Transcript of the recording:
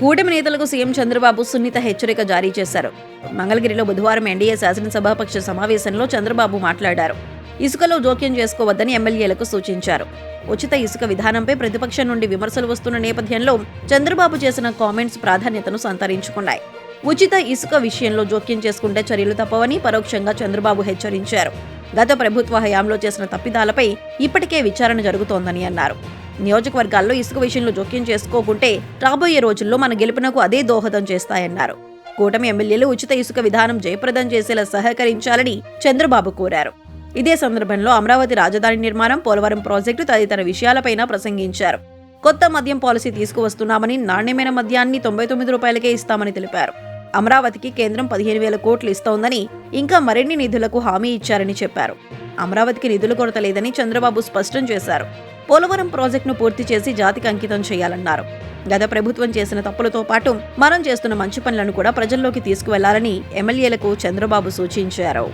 కూటమి నేతలకు సీఎం చంద్రబాబు సున్నిత హెచ్చరిక జారీ చేశారు. మంగళగిరిలో బుధవారం ఎన్డీఏ శాసనసభాపక్ష సమావేశంలో చంద్రబాబు మాట్లాడారు. ఇసుకలో జోక్యం చేసుకోవద్దని ఎమ్మెల్యేలకు సూచించారు. ఉచిత ఇసుక విధానంపై ప్రతిపక్షం నుండి విమర్శలు వస్తున్న నేపథ్యంలో చంద్రబాబు చేసిన కామెంట్స్ ప్రాధాన్యతను సంతరించుకున్నాయి. ఉచిత ఇసుక విషయంలో జోక్యం చేసుకుంటే చర్యలు తప్పవని పరోక్షంగా చంద్రబాబు హెచ్చరించారు. గత ప్రభుత్వ హయాంలో చేసిన తప్పిదాలపై ఇప్పటికే విచారణ జరుగుతోందని అన్నారు. నియోజకవర్గాల్లో ఇసుక విషయంలో జోక్యం చేసుకోకుంటే రాబోయే రోజుల్లో మన గెలుపునకు అదే దోహదం చేస్తాయన్నారు. కూటమి ఎమ్మెల్యేలు ఉచిత ఇసుక విధానం జయప్రదం చేసేలా సహకరించాలని చంద్రబాబు కోరారు. ఇదే సందర్భంలో అమరావతి రాజధాని నిర్మాణం పోలవరం ప్రాజెక్టు తదితర విషయాలపైన ప్రసంగించారు. కొత్త మద్యం పాలసీ తీసుకువస్తున్నామని నాణ్యమైన మద్యాన్ని తొంభై తొమ్మిది రూపాయలకే ఇస్తామని తెలిపారు. అమరావతికి కేంద్రం పదిహేను వేల కోట్లు ఇస్తోందని ఇంకా మరిన్ని నిధులకు హామీ ఇచ్చారని చెప్పారు. అమరావతికి నిధుల కొరత లేదని చంద్రబాబు స్పష్టం చేశారు. పోలవరం ప్రాజెక్టును పూర్తి చేసి జాతికి అంకితం చేయాలన్నారు. గత ప్రభుత్వం చేసిన తప్పులతో పాటు మనం చేస్తున్న మంచి పనులను కూడా ప్రజల్లోకి తీసుకువెళ్ళాలని ఎమ్మెల్యేలకు చంద్రబాబు సూచించారు.